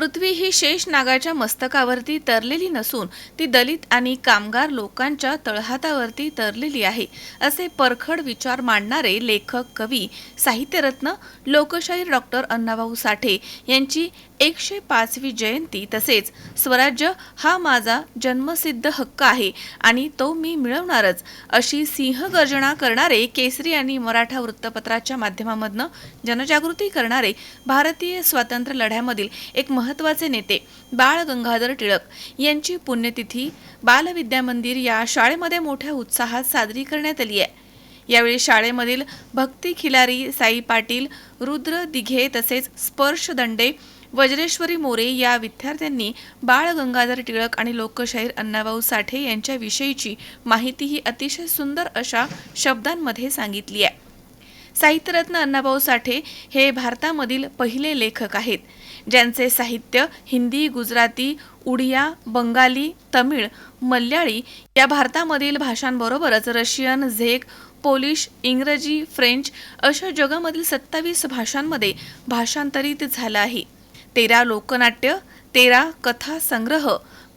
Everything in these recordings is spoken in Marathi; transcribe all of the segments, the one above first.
पृथ्वी ही शेष नागाच्या मस्तकावरती तरलेली नसून ती दलित आणि कामगार लोकांच्या तळहातावरती तरलेली आहे असे परखड विचार मांडणारे लेखक कवी साहित्यरत्न लोकशाहीर डॉक्टर अण्णाभाऊ साठे यांची एकशे पाचवी जयंती तसेच स्वराज्य हा माझा जन्मसिद्ध हक्क आहे आणि तो मी मिळवणारच अशी सिंहगर्जना करणारे केसरी आणि मराठा वृत्तपत्राच्या माध्यमामधनं जनजागृती करणारे भारतीय स्वातंत्र्य लढ्यामधील एक महत्त्वाचे नेते बाळ गंगाधर टिळक यांची पुण्यतिथी बालविद्या मंदिर या शाळेमध्ये मोठ्या उत्साहात साजरी करण्यात आली आहे. यावेळी शाळेमधील भक्ती खिलारी साई पाटील रुद्र दिघे तसेच स्पर्श दंडे वज्रेश्वरी मोरे या विद्यार्थ्यांनी बाळ गंगाधर टिळक आणि लोकशाहीर अण्णाभाऊ साठे यांच्याविषयीची माहिती ही अतिशय सुंदर अशा शब्दांमध्ये सांगितली आहे. साहित्यरत्न अण्णाभाऊ साठे हे भारतामधील पहिले लेखक आहेत. ज्यांचे साहित्य हिंदी गुजराती उडिया बंगाली तमिळ मल्याळी या भारतामधील भाषांबरोबरच रशियन झेक पोलिश इंग्रजी फ्रेंच अशा जगामधील सत्तावीस भाषांमध्ये भाषांतरित झालं आहे. तेरा लोकनाट्य तेरा कथा संग्रह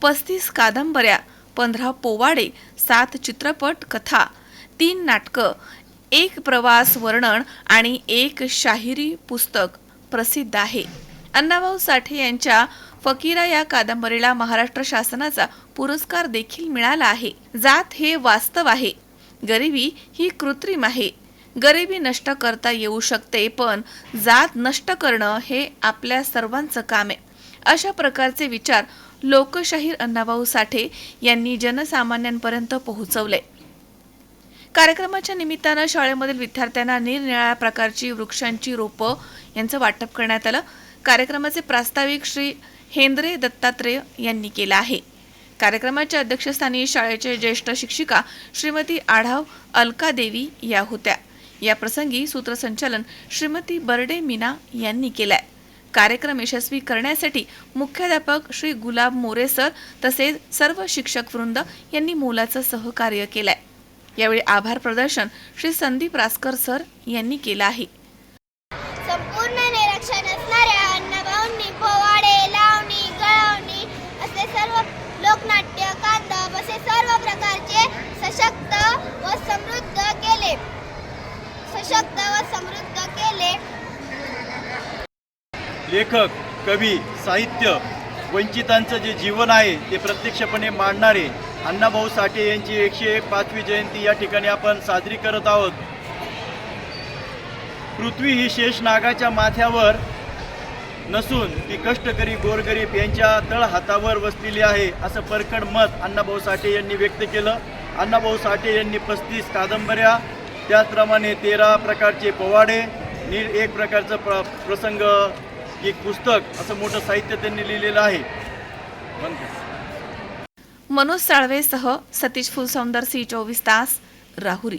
पस्तीस कादंबऱ्या पंधरा पोवाडे सात चित्रपट कथा तीन नाटकं एक प्रवास वर्णन आणि एक शाहिरी पुस्तक प्रसिद्ध आहे. अण्णाभाऊ साठे यांच्या फकीरा या कादंबरीला महाराष्ट्र शासनाचा पुरस्कार देखील मिळाला आहे. जात हे वास्तव आहे. गरिबी ही कृत्रिम आहे. गरिबी नष्ट करता येऊ शकते पण जात नष्ट करणं हे आपल्या सर्वांचं काम आहे. अशा प्रकारचे विचार लोकशाहीर अण्णाभाऊ साठे यांनी जनसामान्यांपर्यंत पोहोचवले. कार्यक्रमाच्या निमित्तानं शाळेमधील विद्यार्थ्यांना निरनिराळ्या प्रकारची वृक्षांची रोपं यांचं वाटप करण्यात आलं. कार्यक्रमाचे प्रास्ताविक श्री हेंद्रे दत्तात्रेय यांनी केलं आहे. कार्यक्रमाच्या अध्यक्षस्थानी शाळेचे ज्येष्ठ शिक्षिका श्रीमती आढाव अलका देवी या होत्या. या प्रसंगी सूत्रसंचालन श्रीमती बर्डे मीना यांनी केलंय. कार्यक्रम यशस्वी करण्यासाठी मुख्याध्यापक श्री गुलाब मोरे सर तसेच सर्व शिक्षक वृंद यांनी मोलाचं सहकार्य केलंय. यावेळी आभार प्रदर्शन श्री संदीप रासकर सर यांनी केलं आहे. संपूर्ण निरीक्षण असणाऱ्या अण्णाभाऊंनी पोवाडे लावणी गळवणी असे सर्व लोकनाट्य कांदब असे सर्व प्रकारचे सशक्त व समृद्ध केले. सशक्त व समृद्ध केले. लेखक कवी साहित्य वंचितांचं जे जीवन आहे ते प्रत्यक्षपणे मांडणारे अण्णाभाऊ साठे यांची एकशे पाचवी जयंती या ठिकाणी आपण साजरी करत आहोत. पृथ्वी ही शेष नागाच्या माथ्यावर नसून ती कष्टकरी गोरगरीब यांच्या तळ हातावर वसलेली आहे असं परखड मत अण्णाभाऊ साठे यांनी व्यक्त केलं. अण्णाभाऊ साठे यांनी पस्तीस कादंबऱ्या त्याचप्रमाणे तेरा प्रकारचे पोवाडे नि एक प्रकारचं प्र प्रसंग एक पुस्तक असं मोठं साहित्य त्यांनी लिहिलेलं आहे. मनोज साळवेसह सतीश फुलसौंदर सी चोवीस तास राहुरी.